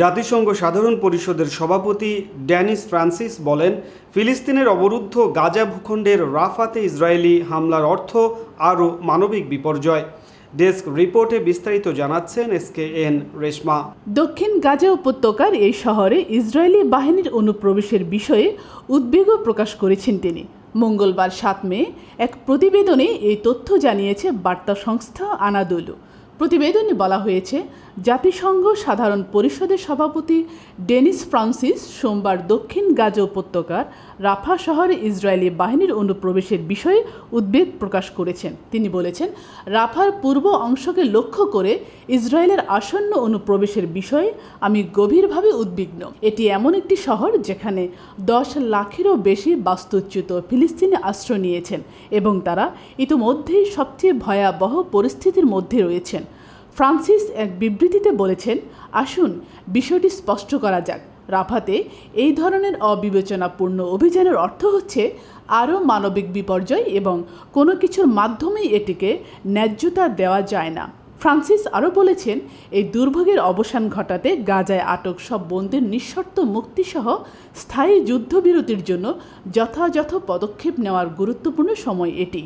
জাতিসংঘ সাধারণ পরিষদের সভাপতি ড্যানিস ফ্রান্সিস বলেন, ফিলিস্তিনের অবরুদ্ধ গাজা ভূখণ্ডের রাফাতে ইসরায়েলি হামলার অর্থ আরও মানবিক বিপর্যয়। ডেস্ক রিপোর্টে বিস্তারিত জানাচ্ছেন এস কে এন রেশমা। দক্ষিণ গাজা উপত্যকার এই শহরে ইসরায়েলি বাহিনীর অনুপ্রবেশের বিষয়ে উদ্বেগও প্রকাশ করেছেন তিনি। মঙ্গলবার সাত মে এক প্রতিবেদনে এই তথ্য জানিয়েছে বার্তা সংস্থা আনাদুলু। প্রতিবেদনে বলা হয়েছে জাতিসংঘ সাধারণ পরিষদের সভাপতি ডেনিস ফ্রান্সিস সোমবার দক্ষিণ গাজা উপত্যকার রাফা শহরে ইসরায়েলি বাহিনীর অনুপ্রবেশের বিষয়ে উদ্বেগ প্রকাশ করেছেন। তিনি বলেছেন, রাফার পূর্ব অংশকে লক্ষ্য করে ইসরায়েলের আসন্ন অনুপ্রবেশের বিষয়ে আমি গভীরভাবে উদ্বিগ্ন। এটি এমন একটি শহর যেখানে দশ লাখেরও বেশি বাস্তুচ্যুত ফিলিস্তিনি আশ্রয় নিয়েছেন এবং তারা ইতিমধ্যেই সবচেয়ে ভয়াবহ পরিস্থিতির মধ্যে রয়েছেন। ফ্রান্সিস এক বিবৃতিতে বলেছেন, আসুন, বিষয়টি স্পষ্ট করা যাক। রাফাতে এই ধরনের অবিবেচনাপূর্ণ অভিযানের অর্থ হচ্ছে আরও মানবিক বিপর্যয় এবং কোনো কিছুর মাধ্যমেই এটিকে ন্যায্যতা দেওয়া যায় না। ফ্রান্সিস আরও বলেছেন, এই দুর্ভোগের অবসান ঘটাতে গাজায় আটক সব বন্দির নিঃশর্ত মুক্তিসহ স্থায়ী যুদ্ধবিরতির জন্য যথাযথ পদক্ষেপ নেওয়ার গুরুত্বপূর্ণ সময় এটি।